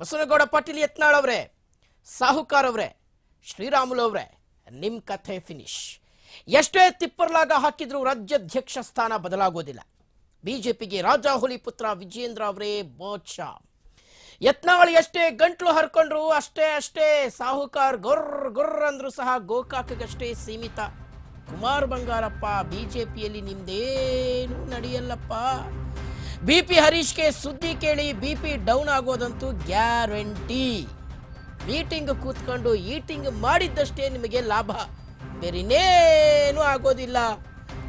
ಬಸವನಗೌಡ ಪಾಟೀಲ್ ಯತ್ನಾಳ್ ಅವರೇ, ಸಾಹುಕಾರ್ ಅವರೇ, ಶ್ರೀರಾಮುಲು ಅವರೇ, ನಿಮ್ ಕಥೆ ಫಿನಿಶ್ ಎಷ್ಟೇ ತಿಪ್ಪರ್ಲಾಗ ಹಾಕಿದ್ರೂ ರಾಜ್ಯಾಧ್ಯಕ್ಷ ಸ್ಥಾನ ಬದಲಾಗೋದಿಲ್ಲ. ಬಿಜೆಪಿಗೆ ರಾಜಾಹುಲಿ ಪುತ್ರ ವಿಜೇಂದ್ರ ಅವರೇ ಬಾದ್ಶಾ ಯತ್ನಾಳ್ ಎಷ್ಟೇ ಗಂಟ್ಲು ಹರ್ಕೊಂಡ್ರು ಅಷ್ಟೇ ಅಷ್ಟೇ ಸಾಹುಕಾರ್ ಗೊರ್ ಗೊರ್ರ ಅಂದ್ರು ಸಹ ಗೋಕಾಕಗಷ್ಟೇ ಸೀಮಿತ. ಕುಮಾರ್ ಬಂಗಾರಪ್ಪ ಬಿಜೆಪಿಯಲ್ಲಿ ನಿಮ್ದೇನು ನಡೆಯಲ್ಲಪ್ಪ. ಬಿ ಪಿ ಹರೀಶ್ಗೆ ಸುದ್ದಿ ಕೇಳಿ ಬಿ ಪಿ ಡೌನ್ ಆಗೋದಂತೂ ಗ್ಯಾರಂಟಿ. ಮೀಟಿಂಗ್ ಕೂತ್ಕೊಂಡು ಈಟಿಂಗ್ ಮಾಡಿದ್ದಷ್ಟೇ ನಿಮಗೆ ಲಾಭ. ಬೇರೆನೇನೂ ಆಗೋದಿಲ್ಲ.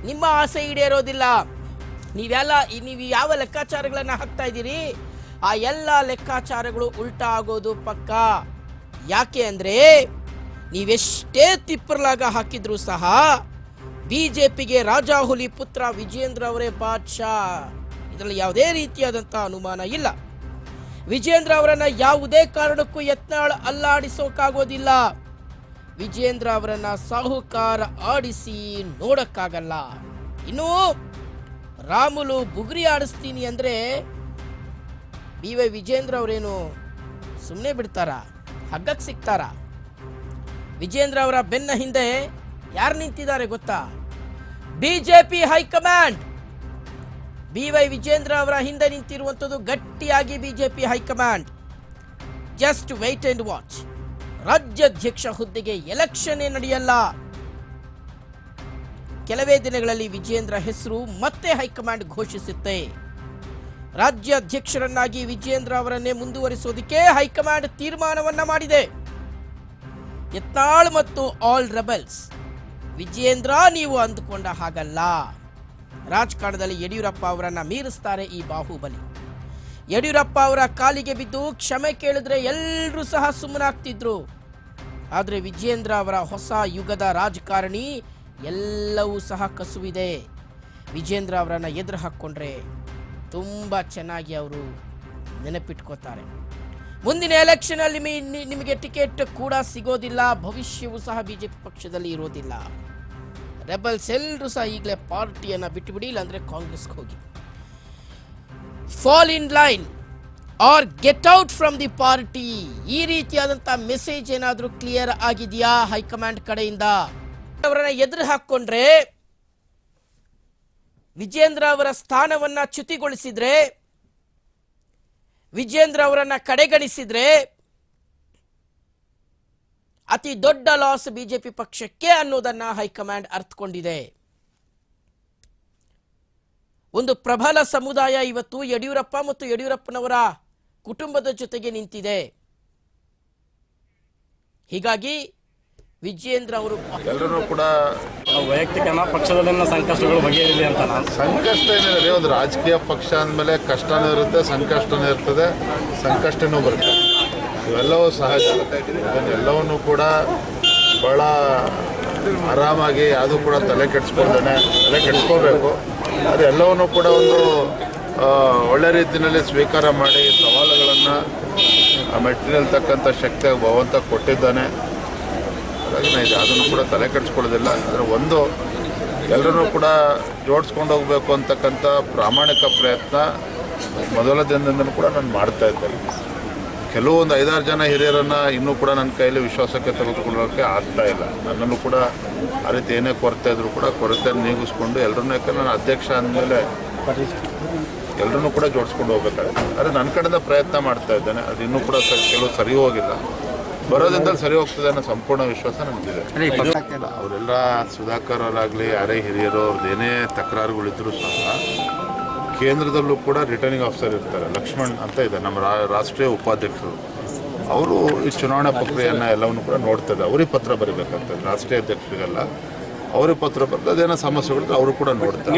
ನಿಮ್ಮ ಆಸೆ ಈಡೇರೋದಿಲ್ಲ. ನೀವೆಲ್ಲ ನೀವು ಯಾವ ಲೆಕ್ಕಾಚಾರಗಳನ್ನು ಹಾಕ್ತಾ ಇದ್ದೀರಿ? ಆ ಎಲ್ಲ ಲೆಕ್ಕಾಚಾರಗಳು ಉಲ್ಟಾ ಆಗೋದು ಪಕ್ಕ. ಯಾಕೆ ಅಂದರೆ ನೀವೆಷ್ಟೇ ತಿಪ್ಪರ್ಲಾಗ ಹಾಕಿದ್ರೂ ಸಹ ಬಿಜೆಪಿಗೆ ರಾಜಾಹುಲಿ ಪುತ್ರ ವಿಜೇಂದ್ರ ಅವರೇ ಬಾದ್ಶಾ. ಇದರಲ್ಲಿ ಯಾವುದೇ ರೀತಿಯಾದಂತಹ ಅನುಮಾನ ಇಲ್ಲ. ವಿಜೇಂದ್ರ ಅವರನ್ನ ಯಾವುದೇ ಕಾರಣಕ್ಕೂ ಯತ್ನಾಳ್ ಅಲ್ಲಾಡಿಸೋಕಾಗೋದಿಲ್ಲ. ವಿಜೇಂದ್ರ ಅವರನ್ನ ಸಾಹುಕಾರ ಆಡಿಸಿ ನೋಡಕ್ಕಾಗಲ್ಲ. ಇನ್ನು ರಾಮುಲು ಬುಗುರಿ ಆಡಿಸ್ತೀನಿ ಅಂದ್ರೆ ಬಿ ವೈ ವಿಜೇಂದ್ರ ಅವರೇನು ಸುಮ್ಮನೆ ಬಿಡ್ತಾರ? ಹಗ್ಗಕ್ಕೆ ಸಿಗ್ತಾರ? ವಿಜೇಂದ್ರ ಅವರ ಬೆನ್ನ ಹಿಂದೆ ಯಾರು ನಿಂತಿದ್ದಾರೆ ಗೊತ್ತಾ? BJP high command B Y Vijendra ಅವರ ಹಿಂದೆ ನಿಂತಿರುವಂಥದ್ದು ಗಟ್ಟಿಯಾಗಿ BJP high command. Just wait and watch ರಾಜ್ಯಾಧ್ಯಕ್ಷ ಹುದ್ದೆಗೆ ಎಲೆಕ್ಷನ್ ನಡೆಯಲ್ಲ. ಕೆಲವೇ ದಿನಗಳಲ್ಲಿ ವಿಜೇಂದ್ರ ಹೆಸರು ಮತ್ತೆ ಹೈಕಮಾಂಡ್ ಘೋಷಿಸುತ್ತೆ. ರಾಜ್ಯಾಧ್ಯಕ್ಷರನ್ನಾಗಿ ವಿಜೇಂದ್ರ ಅವರನ್ನೇ ಮುಂದುವರಿಸೋದಕ್ಕೆ ಹೈಕಮಾಂಡ್ ತೀರ್ಮಾನವನ್ನ ಮಾಡಿದೆ. ಯತ್ನಾಳ್ ಮತ್ತು ಆಲ್ ರೆಬಲ್ಸ್. ವಿಜೇಂದ್ರ ನೀವು ಅಂದುಕೊಂಡ ಹಾಗಲ್ಲ. ರಾಜಕಾರಣದಲ್ಲಿ ಯಡಿಯೂರಪ್ಪ ಅವರನ್ನ ಮೀರಿಸ್ತಾರೆ ಈ ಬಾಹುಬಲಿ. ಯಡಿಯೂರಪ್ಪ ಅವರ ಕಾಲಿಗೆ ಬಿದ್ದು ಕ್ಷಮೆ ಕೇಳಿದ್ರೆ ಎಲ್ಲರೂ ಸಹ ಸುಮ್ಮನಾಗ್ತಿದ್ರು. ಆದರೆ ವಿಜೇಂದ್ರ ಅವರ ಹೊಸ ಯುಗದ ರಾಜಕಾರಣಿ ಎಲ್ಲವೂ ಸಹ ಕಸುವಿದೆ. ವಿಜೇಂದ್ರ ಅವರನ್ನು ಎದುರು ಹಾಕ್ಕೊಂಡ್ರೆ ತುಂಬ ಚೆನ್ನಾಗಿ ಅವರು ನೆನಪಿಟ್ಕೋತಾರೆ. ಮುಂದಿನ ಎಲೆಕ್ಷನಲ್ಲಿ ನಿಮಗೆ ಟಿಕೆಟ್ ಕೂಡ ಸಿಗೋದಿಲ್ಲ, ಭವಿಷ್ಯವು ಸಹ ಬಿಜೆಪಿ ಪಕ್ಷದಲ್ಲಿ ಇರೋದಿಲ್ಲ. ರೆಬಲ್ಸ್ ಎಲ್ಲರೂ ಸಹ ಈಗಲೇ ಪಾರ್ಟಿಯನ್ನು ಬಿಟ್ಟುಬಿಡಿ ಇಲ್ಲಾಂದರೆ ಕಾಂಗ್ರೆಸ್ಗೆ ಹೋಗಿ. Fall in line or get out from the party ಈ ರೀತಿಯಾದಂಥ ಮೆಸೇಜ್ ಏನಾದರೂ ಕ್ಲಿಯರ್ ಆಗಿದೆಯಾ ಹೈಕಮಾಂಡ್ ಕಡೆಯಿಂದ? ಅವರನ್ನ ಎದುರು ಹಾಕೊಂಡ್ರೆ ವಿಜೇಂದ್ರ ಅವರ ಸ್ಥಾನವನ್ನು ಚ್ಯುತಿಗೊಳಿಸಿದ್ರೆ, ವಿಜೇಂದ್ರ ಅವರನ್ನ ಕಡೆಗಣಿಸಿದ್ರೆ ಅತಿ ದೊಡ್ಡ ಲಾಸ್ ಬಿಜೆಪಿ ಪಕ್ಷಕ್ಕೆ ಅನ್ನೋದನ್ನ ಹೈಕಮಾಂಡ್ ಅರ್ಥಕೊಂಡಿದೆ ಒಂದು ಪ್ರಬಲ ಸಮುದಾಯ ಇವತ್ತು ಯಡಿಯೂರಪ್ಪ ಮತ್ತು ಯಡಿಯೂರಪ್ಪನವರ ಕುಟುಂಬದ ಜೊತೆಗೆ ನಿಂತಿದೆ. ಹೀಗಾಗಿ ವಿಜಯೇಂದ್ರ ಅವರು ಎಲ್ಲರೂ ಕೂಡ ವೈಯಕ್ತಿಕ ಪಕ್ಷದಲ್ಲಿನ ಸಂಕಷ್ಟಗಳು ಬಗೆಹರಿಲಿ ಅಂತ ನಾನು. ಸಂಕಷ್ಟ ಏನಿದೆ ಒಂದು ರಾಜಕೀಯ ಪಕ್ಷ ಅಂದಮೇಲೆ ಕಷ್ಟನೂ ಇರುತ್ತೆ ಸಂಕಷ್ಟನೂ ಇರ್ತದೆ ಸಂಕಷ್ಟನೂ ಬರುತ್ತೆ. ಇವೆಲ್ಲವೂ ಸಹಜ. ಇದನ್ನೆಲ್ಲವನ್ನು ಕೂಡ ಭಾಳ ಆರಾಮಾಗಿ ಅದು ಕೂಡ ತಲೆ ಕೆಡಿಸ್ಕೊಳ್ತಾನೆ ತಲೆ ಕೆಡಿಸ್ಕೋಬೇಕು. ಅದು ಎಲ್ಲವನ್ನೂ ಕೂಡ ಒಂದು ಆ, ಒಳ್ಳೆ ರೀತಿಯಲ್ಲಿ ಸ್ವೀಕಾರ ಮಾಡಿ ಸವಾಲುಗಳನ್ನು ಮೆಟ್ಟಿನಲ್ಲಿ ತಕ್ಕಂಥ ಶಕ್ತಿಯಾಗಿ ಭಗವಂತ ಕೊಟ್ಟಿದ್ದಾನೆ. ಹಾಗಾಗಿ ನಾನು ಇದು ಅದನ್ನು ಕೂಡ ತಲೆ ಕೆಡಿಸ್ಕೊಳ್ಳೋದಿಲ್ಲ. ಆದರೆ ಒಂದು ಎಲ್ಲರೂ ಕೂಡ ಜೋಡಿಸ್ಕೊಂಡು ಹೋಗಬೇಕು ಅಂತಕ್ಕಂಥ ಪ್ರಾಮಾಣಿಕ ಪ್ರಯತ್ನ ಮೊದಲ ದಿನದಿಂದಲೂ ಕೂಡ ನಾನು ಮಾಡ್ತಾ ಇದ್ದೇನೆ. ಕೆಲವೊಂದು ಐದಾರು ಜನ ಹಿರಿಯರನ್ನು ಇನ್ನೂ ಕೂಡ ನನ್ನ ಕೈಯಲ್ಲಿ ವಿಶ್ವಾಸಕ್ಕೆ ತೆಗೆದುಕೊಳ್ಳೋಕ್ಕೆ ಆಗ್ತಾ ಇಲ್ಲ. ನನ್ನನ್ನು ಕೂಡ ಆ ರೀತಿ ಏನೇ ಕೊರತೆ ಇದ್ರೂ ಕೂಡ ಕೊರತೆ ನೀಗಿಸ್ಕೊಂಡು ಎಲ್ಲರನ್ನೂ ಯಾಕಂದ್ರೆ ನಾನು ಅಧ್ಯಕ್ಷ ಅಂದಮೇಲೆ ಎಲ್ಲರನ್ನೂ ಕೂಡ ಜೋಡಿಸ್ಕೊಂಡು ಹೋಗ್ಬೇಕಾಗುತ್ತೆ. ಆದರೆ ನನ್ನ ಕಡೆಯಿಂದ ಪ್ರಯತ್ನ ಮಾಡ್ತಾ ಇದ್ದೇನೆ. ಅದು ಇನ್ನೂ ಕೂಡ ಕೆಲವು ಸರಿ ಹೋಗಿಲ್ಲ. ಬರೋದ್ರಿಂದ ಸರಿ ಹೋಗ್ತದೆ ಅನ್ನೋ ಸಂಪೂರ್ಣ ವಿಶ್ವಾಸ ನನಗಿದೆ ಅವರೆಲ್ಲ ಸುಧಾಕರ್ ಅವರಾಗಲಿ ಯಾರೇ ಹಿರಿಯರು ಅವ್ರದ್ದು ಏನೇ ತಕರಾರುಗಳಿದ್ರೂ ಸಹ ಕೇಂದ್ರದಲ್ಲೂ ಕೂಡ ರಿಟರ್ನಿಂಗ್ ಆಫೀಸರ್ ಇರ್ತಾರೆ. ಲಕ್ಷ್ಮಣ್ ಅಂತ ಇದೆ ನಮ್ಮ ರಾಷ್ಟ್ರೀಯ ಉಪಾಧ್ಯಕ್ಷರು. ಅವರು ಈ ಚುನಾವಣಾ ಪ್ರಕ್ರಿಯೆಯನ್ನು ಎಲ್ಲವನ್ನು ಕೂಡ ನೋಡ್ತಾರೆ ಅವ್ರಿಗೆ ಪತ್ರ ಬರೀಬೇಕಾಗ್ತದೆ. ರಾಷ್ಟ್ರೀಯ ಅಧ್ಯಕ್ಷರಿಗೆಲ್ಲ. ಅವ್ರಿಗೆ ಪತ್ರ ಬರೆದು ಅದೇನೋ ಸಮಸ್ಯೆಗಳಿದ್ರೆ ಅವರು ಕೂಡ ನೋಡ್ತಾರೆ.